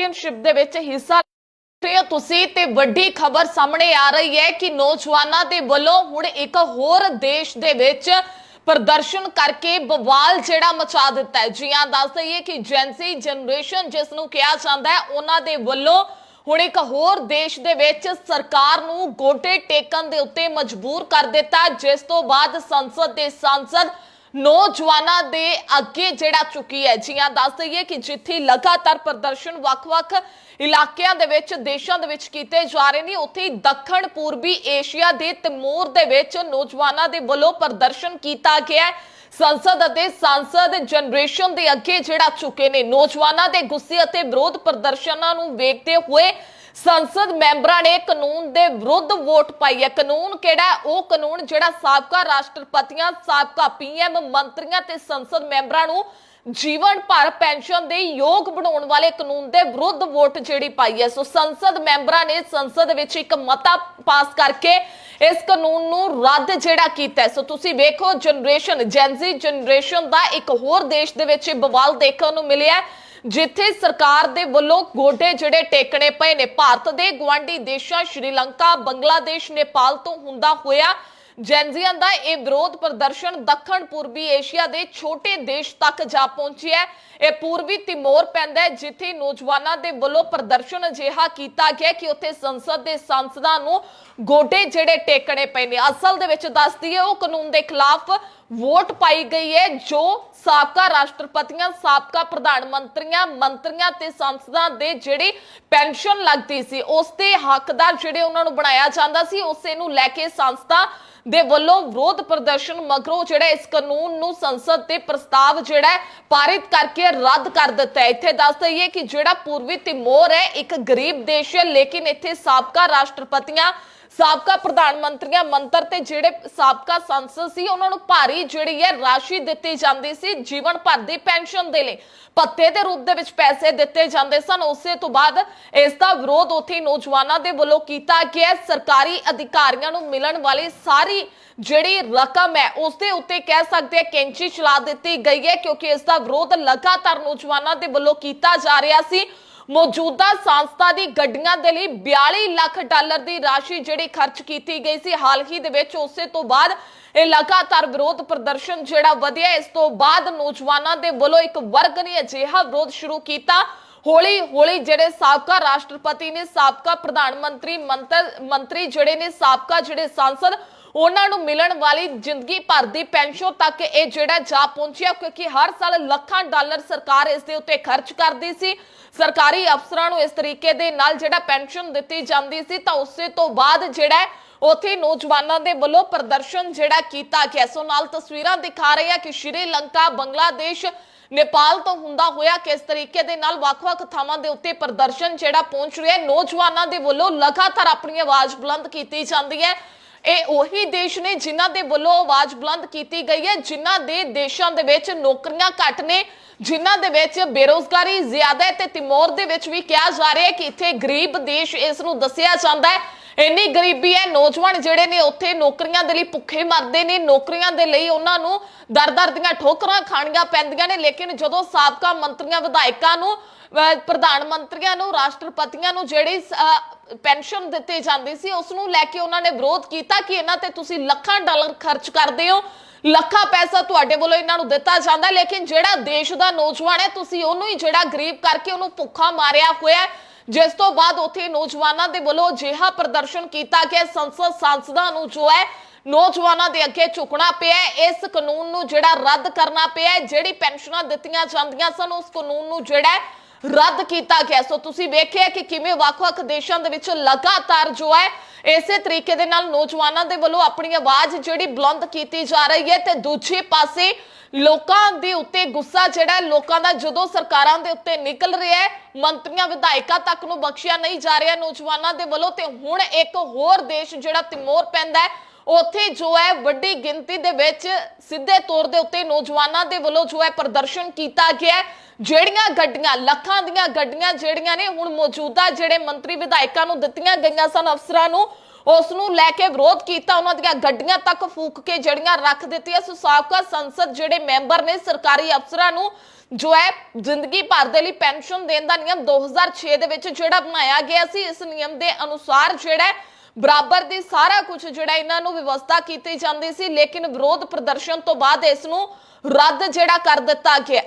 Championship ਦੇ ਵਿੱਚ ਹਿੱਸਾ ਰਹੇ ਤੁਸੀਂ ਤੇ ਵੱਡੀ ਖਬਰ ਸਾਹਮਣੇ ਆ ਰਹੀ ਹੈ ਕਿ ਨੌਜਵਾਨਾਂ ਦੇ ਵੱਲੋਂ ਹੁਣ ਇੱਕ ਹੋਰ ਦੇਸ਼ ਦੇ ਵਿੱਚ ਪ੍ਰਦਰਸ਼ਨ ਕਰਕੇ ਬਵਾਲ ਜਿਹੜਾ ਮਚਾ ਦਿੱਤਾ ਹੈ। ਜੀ ਹਾਂ, ਦੱਸ ਦਈਏ ਕਿ ਜੈਂਸੀ ਜਨਰੇਸ਼ਨ ਜਿਸ ਨੂੰ ਕਿਹਾ ਜਾਂਦਾ ਹੈ, ਉਹਨਾਂ ਦੇ ਵੱਲੋਂ ਹੁਣ ਇੱਕ ਹੋਰ ਦੇਸ਼ ਦੇ ਵਿੱਚ ਸਰਕਾਰ ਨੂੰ ਗੋਟੇ ਟੇਕਣ ਦੇ ਉੱਤੇ ਮਜਬੂਰ ਕਰ ਦਿੱਤਾ ਜਿਸ ਤੋਂ ਬਾਅਦ ਸੰਸਦ ਦੇ ਸੰਸਦ ਨੌਜਵਾਨਾਂ ਦੇ ਅੱਗੇ ਜਿਹੜਾ ਚੁੱਕੀ ਹੈ, ਜੀ ਦੱਸ ਦਈਏ ਕਿ ਜਿੱਥੇ ਲਗਾਤਾਰ ਪ੍ਰਦਰਸ਼ਨ ਵੱਖ-ਵੱਖ ਇਲਾਕਿਆਂ ਦੇ ਵਿੱਚ, ਦੇਸ਼ਾਂ ਦੇ ਵਿੱਚ ਕੀਤੇ ਜਾ ਰਹੇ ਨੇ, ਉੱਥੇ ਦੱਖਣ, ਪੂਰਬੀ ਏਸ਼ੀਆ ਦੇ ਤਮੂਰ ਦੇ ਵਿੱਚ ਨੌਜਵਾਨਾਂ ਦੇ ਵੱਲੋਂ ਪ੍ਰਦਰਸ਼ਨ ਕੀਤਾ ਗਿਆ ਹੈ। ਸੰਸਦ ਅਤੇ ਸੰਸਦ ਜਨਰੇਸ਼ਨ ਦੇ ਅੱਗੇ ਜਿਹੜਾ ਚੁੱਕੇ ਨੇ, ਨੌਜਵਾਨਾਂ ਦੇ ਗੁੱਸੇ ਅਤੇ ਵਿਰੋਧ ਪ੍ਰਦਰਸ਼ਨਾਂ ਨੂੰ ਵੇਖਦੇ ਹੋਏ ਸੰਸਦ ਮੈਂਬਰਾਂ ਨੇ ਕਾਨੂੰਨ ਦੇ ਵਿਰੁੱਧ ਵੋਟ ਪਾਈ ਹੈ। ਕਾਨੂੰਨ ਕਿਹੜਾ ਉਹ ਕਾਨੂੰਨ ਜਿਹੜਾ ਸਾਬਕਾ ਰਾਸ਼ਟਰਪਤੀਆਂ, ਸਾਬਕਾ ਪੀਐਮ, ਮੰਤਰੀਆਂ ਤੇ ਸੰਸਦ ਮੈਂਬਰਾਂ ਨੂੰ ਜੀਵਨ ਭਰ ਪੈਨਸ਼ਨ ਦੇ ਯੋਗ ਬਣਾਉਣ ਵਾਲੇ ਕਾਨੂੰਨ ਦੇ ਵਿਰੁੱਧ ਵੋਟ ਜਿਹੜੀ ਪਾਈ ਹੈ। ਸੋ ਸੰਸਦ ਮੈਂਬਰਾਂ ਨੇ ਸੰਸਦ ਵਿੱਚ ਇੱਕ ਮਤਾ ਪਾਸ ਕਰਕੇ ਇਸ ਕਾਨੂੰਨ ਨੂੰ ਰੱਦ ਜਿਹੜਾ ਕੀਤਾ ਸੋ ਤੁਸੀਂ ਵੇਖੋ, ਜਨਰੇਸ਼ਨ ਜੈਨਜ਼ੀ ਜਨਰੇਸ਼ਨ ਦਾ ਇੱਕ ਹੋਰ ਦੇਸ਼ ਦੇ ਵਿੱਚ ਇਹ ਬਵਾਲ ਦੇਖਣ ਨੂੰ ਮਿਲਿਆ ਜਿੱਥੇ ਸਰਕਾਰ ਦੇ ਵੱਲੋਂ ਗੋਡੇ ਜਿਹੜੇ ਟੇਕਣੇ ਪਏ ਨੇ, ਭਾਰਤ ਦੇ ਗਵਾਂਢੀ ਦੇਸ਼ਾਂ, ਸ਼੍ਰੀਲੰਕਾ, ਬੰਗਲਾਦੇਸ਼, ਨੇਪਾਲ ਤੋਂ ਹੁੰਦਾ ਹੋਇਆ ਜੈਨਜ਼ੀਆਂ ਦਾ ਇਹ ਵਿਰੋਧ ਪ੍ਰਦਰਸ਼ਨ ਦੱਖਣ ਪੂਰਬੀ ਏਸ਼ੀਆ ਦੇ ਛੋਟੇ ਦੇਸ਼ ਤੱਕ ਜਾ ਪਹੁੰਚਿਆ ਹੈ। ਇਹ ਪੂਰਬੀ ਤਿਮੋਰ ਪੈਂਦਾ ਹੈ, ਜਿੱਥੇ ਨੌਜਵਾਨਾਂ ਦੇ ਵੱਲੋਂ ਪ੍ਰਦਰਸ਼ਨ ਅਜਿਹਾ ਕੀਤਾ ਗਿਆ ਕਿ ਉੱਥੇ ਸੰਸਦ ਦੇ ਸੰਸਦਾਂ ਨੂੰ ਗੋਡੇ ਜਿਹੜੇ ਟੇਕਣੇ ਪਏ ਨੇ ਅਸਲ ਦੇ ਵਿੱਚ ਦੱਸਦੀ ਹੈ ਉਹ ਕਾਨੂੰਨ ਦੇ ਖਿਲਾਫ ਵੋਟ ਪਾਈ ਗਈ ਹੈ, ਜੋ ਸਾਬਕਾ ਰਾਸ਼ਟਰਪਤੀਆਂ, ਸਾਬਕਾ ਪ੍ਰਧਾਨ ਮੰਤਰੀਆਂ ਮੰਤਰੀਆਂ ਤੇ ਸੰਸਦਾਂ ਦੇ ਜਿਹੜੀ ਪੈਨਸ਼ਨ ਲੱਗਦੀ ਸੀ, ਉਸ ਤੇ ਹੱਕਦਾਰ ਜਿਹੜੇ ਉਹਨਾਂ ਨੂੰ ਬਣਾਇਆ ਜਾਂਦਾ ਸੀ, ਉਸੇ ਨੂੰ ਲੈ ਕੇ ਸੰਸਦਾਂ ਦੇ ਵੱਲੋਂ ਵਿਰੋਧ ਪ੍ਰਦਰਸ਼ਨ ਮਗਰੋਂ ਜਿਹੜਾ ਇਸ ਕਾਨੂੰਨ ਨੂੰ ਸੰਸਦ ਤੇ ਪ੍ਰਸਤਾਵ ਜਿਹੜਾ ਪਾਰਿਤ ਕਰਕੇ ਰੱਦ ਕਰ ਦਿੱਤਾ ਹੈ। ਇੱਥੇ ਦੱਸ ਦਈਏ ਕਿ ਜਿਹੜਾ ਪੂਰਬੀ ਤਿਮੋਰ ਹੈ, ਇੱਕ ਗਰੀਬ ਦੇਸ਼ ਹੈ, ਲੇਕਿਨ ਇੱਥੇ ਸਾਬਕਾ ਰਾਸ਼ਟਰਪਤੀਆਂ ਸਾਬਕਾ ਪ੍ਰਧਾਨ ਮੰਤਰੀਆਂ ਮੰਤਰ ਤੇ ਜਿਹੜੇ ਸਾਬਕਾ ਸੰਸਦ ਸੀ, ਉਹਨਾਂ ਨੂੰ ਭਾਰੀ ਜਿਹੜੀ ਹੈ ਰਾਸ਼ੀ ਦਿੱਤੀ ਜਾਂਦੀ ਸੀ ਜੀਵਨ ਭਰ ਦੀ ਪੈਨਸ਼ਨ ਦੇ ਲਈ। ਪੱਤੇ ਦੇ ਰੂਪ ਦੇ ਵਿੱਚ ਪੈਸੇ ਦਿੱਤੇ ਜਾਂਦੇ ਸਨ। ਉਸੇ ਤੋਂ ਬਾਅਦ ਇਸ ਦਾ ਵਿਰੋਧ ਉੱਥੇ ਨੌਜਵਾਨਾਂ ਦੇ ਵੱਲੋਂ ਕੀਤਾ ਗਿਆ। ਸਰਕਾਰੀ ਅਧਿਕਾਰੀਆਂ ਨੂੰ ਮਿਲਣ ਵਾਲੀ ਸਾਰੀ ਜਿਹੜੀ ਰਕਮ ਹੈ, ਉਸ ਦੇ ਉੱਤੇ ਕਹਿ ਸਕਦੇ ਆ ਕੈਂਚੀ ਚਲਾ ਦਿੱਤੀ ਗਈ ਹੈ, ਕਿਉਂਕਿ ਇਸ ਦਾ ਵਿਰੋਧ ਲਗਾਤਾਰ ਨੌਜਵਾਨਾਂ ਦੇ ਵੱਲੋਂ ਕੀਤਾ ਜਾ ਰਿਹਾ ਸੀ। ਮੌਜੂਦਾ ਸੰਸਥਾ ਦੀ ਗੱਡੀਆਂ ਦੇ ਲਈ 42 ਲੱਖ ਡਾਲਰ ਦੀ ਰਾਸ਼ੀ ਜਿਹੜੀ ਖਰਚ ਕੀਤੀ ਗਈ ਸੀ। ਹਾਲ ਹੀ ਦੇ ਵਿੱਚ ਉਸੇ ਤੋਂ ਬਾਅਦ ਇਹ ਲਗਾਤਾਰ ਵਿਰੋਧ ਪ੍ਰਦਰਸ਼ਨ ਜਿਹੜਾ ਵਧਿਆ, ਇਸ ਤੋਂ ਬਾਅਦ ਨੌਜਵਾਨਾਂ ਦੇ ਵੱਲੋਂ ਇੱਕ ਵਰਗ ਨੇ ਅਜਿਹਾ ਵਿਰੋਧ ਸ਼ੁਰੂ ਕੀਤਾ। ਹੌਲੀ ਹੌਲੀ ਜਿਹੜੇ ਸਾਬਕਾ ਰਾਸ਼ਟਰਪਤੀ ਨੇ, ਸਾਬਕਾ ਪ੍ਰਧਾਨ ਮੰਤਰੀ, ਮੰਤਰ, ਮੰਤਰੀ ਜਿਹੜੇ ਨੇ, ਸਾਬਕਾ ਜਿਹੜੇ ਸੰਸਦ ਉਹਨਾਂ ਨੂੰ ਮਿਲਣ ਵਾਲੀ ਜ਼ਿੰਦਗੀ ਭਰ ਦੀ ਪੈਨਸ਼ਨ ਤੱਕ ਇਹ ਜਿਹੜਾ ਜਾ ਪਹੁੰਚਿਆ ਕਿਉਂਕਿ ਹਰ ਸਾਲ ਲੱਖਾਂ ਡਾਲਰ ਸਰਕਾਰ ਇਸ ਦੇ ਉੱਤੇ ਖਰਚ ਕਰਦੀ ਸੀ। ਸਰਕਾਰੀ ਅਫਸਰਾਂ ਨੂੰ ਇਸ ਤਰੀਕੇ ਦੇ ਨਾਲ ਜਿਹੜਾ ਪੈਨਸ਼ਨ ਦਿੱਤੀ ਜਾਂਦੀ ਸੀ ਤਾਂ ਉਸੇ ਤੋਂ ਬਾਅਦ ਜਿਹੜਾ ਹੈ, ਨੌਜਵਾਨਾਂ ਦੇ ਵੱਲੋਂ ਪ੍ਰਦਰਸ਼ਨ ਜਿਹੜਾ ਕੀਤਾ ਗਿਆ। ਸੋ ਨਾਲ ਤਸਵੀਰਾਂ ਦਿਖਾ ਰਹੇ ਆ ਕਿ ਸ਼੍ਰੀਲੰਕਾ ਬੰਗਲਾਦੇਸ਼ ਨੇਪਾਲ ਤੋਂ ਹੁੰਦਾ ਹੋਇਆ ਕਿਸ ਤਰੀਕੇ ਦੇ ਨਾਲ ਵੱਖ-ਵੱਖ ਥਾਵਾਂ ਦੇ ਉੱਤੇ ਪ੍ਰਦਰਸ਼ਨ ਜਿਹੜਾ ਪਹੁੰਚ ਰਿਹਾ ਹੈ। ਨੌਜਵਾਨਾਂ ਦੇ ਵੱਲੋਂ ਲਗਾਤਾਰ ਆਪਣੀ ਆਵਾਜ਼ ਬੁਲੰਦ ਕੀਤੀ ਜਾਂਦੀ ਹੈ। ਇਹ ਉਹੀ ਦੇਸ਼ ਨੇ ਜਿਨ੍ਹਾਂ ਦੇ ਵੱਲੋਂ ਆਵਾਜ਼ ਬੁਲੰਦ ਕੀਤੀ ਗਈ ਹੈ, ਜਿਨ੍ਹਾਂ ਦੇ ਦੇਸ਼ਾਂ ਦੇ ਵਿੱਚ ਨੌਕਰੀਆਂ ਘੱਟ ਨੇ, ਜਿਨ੍ਹਾਂ ਦੇ ਵਿੱਚ ਬੇਰੋਜ਼ਗਾਰੀ ਜ਼ਿਆਦਾ ਹੈ ਤੇ ਤਿਮੋਰ ਦੇ ਵਿੱਚ ਵੀ ਕਿਹਾ ਜਾ ਰਿਹਾ ਹੈ ਕਿ ਇੱਥੇ ਗਰੀਬ ਦੇਸ਼ ਇਸ ਨੂੰ ਦੱਸਿਆ ਜਾਂਦਾ ਹੈ। ਇੰਨੀ ਗਰੀਬੀ ਹੈ, ਨੌਜਵਾਨ ਜਿਹੜੇ ਨੇ ਉੱਥੇ ਨੌਕਰੀਆਂ ਦੇ ਲਈ ਭੁੱਖੇ ਮਰਦੇ ਨੇ, ਨੌਕਰੀਆਂ ਦੇ ਲਈ ਉਹਨਾਂ ਨੂੰ ਦਰ-ਦਰ ਦੀਆਂ ਠੋਕਰਾਂ ਖਾਣੀਆਂ ਪੈਂਦੀਆਂ ਨੇ। ਲੇਕਿਨ ਜਦੋਂ ਸਾਬਕਾ ਮੰਤਰੀਆਂ, ਵਿਧਾਇਕਾਂ ਨੂੰ ਪ੍ਰਧਾਨ ਮੰਤਰੀਆਂ ਨੂੰ, ਰਾਸ਼ਟਰਪਤੀਆਂ ਨੂੰ ਜਿਹੜੀ ਪੈਨਸ਼ਨ ਦਿੱਤੀ ਜਾਂਦੀ ਸੀ, ਉਸ ਨੂੰ ਲੈ ਕੇ ਉਹਨਾਂ ਨੇ ਵਿਰੋਧ ਕੀਤਾ ਕਿ ਇਹਨਾਂ ਤੇ ਤੁਸੀਂ ਲੱਖਾਂ ਡਾਲਰ ਖਰਚ ਕਰਦੇ ਹੋ। ਲੱਖਾਂ ਪੈਸਾ ਤੁਹਾਡੇ ਵੱਲੋਂ ਇਹਨਾਂ ਨੂੰ ਦਿੱਤਾ ਜਾਂਦਾ, ਲੇਕਿਨ ਜਿਹੜਾ ਦੇਸ਼ ਦਾ ਨੌਜਵਾਨ ਹੈ, ਤੁਸੀਂ ਉਹਨੂੰ ਹੀ ਜਿਹੜਾ ਗਰੀਬ ਕਰਕੇ ਉਹਨੂੰ ਭੁੱਖਾ ਮਾਰਿਆ ਹੋਇਆ ਜਿਸ ਤੋਂ ਬਾਅਦ ਉੱਥੇ ਨੌਜਵਾਨਾਂ ਦੇ ਵੱਲੋਂ ਅਜਿਹਾ ਪ੍ਰਦਰਸ਼ਨ ਕੀਤਾ ਗਿਆ। ਸੰਸਦ ਸੰਸਦਾਂ ਨੂੰ ਜੋ ਹੈ ਨੌਜਵਾਨਾਂ ਦੇ ਅੱਗੇ ਝੁਕਣਾ ਪਿਆ ਇਸ ਕਾਨੂੰਨ ਨੂੰ ਜਿਹੜਾ ਰੱਦ ਕਰਨਾ ਪਿਆ ਜਿਹੜੀ ਪੈਨਸ਼ਨਾਂ ਦਿੱਤੀਆਂ ਜਾਂਦੀਆਂ ਸਨ, ਉਸ ਕਾਨੂੰਨ ਨੂੰ ਜਿਹੜਾ ਰੱਦ ਕੀਤਾ ਗਿਆ। ਸੋ ਤੁਸੀਂ ਵੇਖਿਆ ਕਿ ਕਿਵੇਂ ਵੱਖ-ਵੱਖ ਦੇਸ਼ਾਂ ਦੇ ਵਿੱਚ ਲਗਾਤਾਰ ਜੋ ਹੈ ਇਸੇ ਤਰੀਕੇ ਦੇ ਨਾਲ ਨੌਜਵਾਨਾਂ ਦੇ ਵੱਲੋਂ ਆਪਣੀ ਆਵਾਜ਼ ਜਿਹੜੀ ਬੁਲੰਦ ਕੀਤੀ ਜਾ ਰਹੀ ਹੈ ਤੇ ਦੂਜੇ ਪਾਸੇ ਲੋਕਾਂ ਦੇ ਉੱਤੇ ਗੁੱਸਾ ਜਿਹੜਾ ਲੋਕਾਂ ਦਾ ਜਦੋਂ ਸਰਕਾਰਾਂ ਦੇ ਉੱਤੇ ਨਿਕਲ ਰਿਹਾ ਹੈ, ਮੰਤਰੀਆਂ, ਵਿਧਾਇਕਾਂ ਤੱਕ ਨੂੰ ਬਖਸ਼ਿਆ ਨਹੀਂ ਜਾ ਰਿਹਾ ਨੌਜਵਾਨਾਂ ਦੇ ਵੱਲੋਂ ਤੇ ਹੁਣ ਇੱਕ ਹੋਰ ਦੇਸ਼ ਜਿਹੜਾ ਤਿਮੋਰ ਪੈਂਦਾ ਹੈ ਉੱਥੇ ਜੋ ਹੈ ਵੱਡੀ ਗਿਣਤੀ ਦੇ ਵਿੱਚ ਸਿੱਧੇ ਤੌਰ ਦੇ ਉੱਤੇ ਨੌਜਵਾਨਾਂ ਦੇ ਵੱਲੋਂ ਜੋ ਹੈ ਪ੍ਰਦਰਸ਼ਨ ਕੀਤਾ ਗਿਆ ਜਿਹੜੀਆਂ ਗੱਡੀਆਂ, ਲੱਖਾਂ ਦੀਆਂ ਗੱਡੀਆਂ ਜਿਹੜੀਆਂ ਨੇ, ਹੁਣ ਮੌਜੂਦਾ ਜਿਹੜੇ ਮੰਤਰੀ ਵਿਧਾਇਕਾਂ ਨੂੰ ਦਿੱਤੀਆਂ ਗਈਆਂ ਸਨ ਅਫਸਰਾਂ ਨੂੰ, ਉਸ ਨੂੰ ਲੈ ਕੇ ਵਿਰੋਧ ਕੀਤਾ, ਉਹਨਾਂ ਦੀਆਂ ਗੱਡੀਆਂ ਤੱਕ ਫੂਕ ਕੇ ਜਿਹੜੀਆਂ ਰੱਖ ਦਿੱਤੀਆਂ। ਸੋ ਸਾਬਕਾ ਸੰਸਦ ਜਿਹੜੇ ਮੈਂਬਰ ਨੇ, ਸਰਕਾਰੀ ਅਫਸਰਾਂ ਨੂੰ ਜੋ ਹੈ ਜ਼ਿੰਦਗੀ ਭਰ ਦੇ ਲਈ ਪੈਨਸ਼ਨ ਦੇਣ ਦਾ ਨਿਯਮ 2006 ਦੇ ਵਿੱਚ ਜਿਹੜਾ ਬਣਾਇਆ ਗਿਆ ਸੀ, ਇਸ ਨਿਯਮ ਦੇ ਅਨੁਸਾਰ ਜਿਹੜਾ ਬਰਾਬਰ ਦੀ ਸਾਰਾ ਕੁਝ ਜਿਹੜਾ ਇਹਨਾਂ ਨੂੰ ਵਿਵਸਥਾ ਕੀਤੀ ਜਾਂਦੀ ਸੀ, ਲੇਕਿਨ ਵਿਰੋਧ ਪ੍ਰਦਰਸ਼ਨ ਤੋਂ ਬਾਅਦ ਇਸ ਨੂੰ ਰੱਦ ਜਿਹੜਾ ਕਰ ਦਿੱਤਾ ਗਿਆ।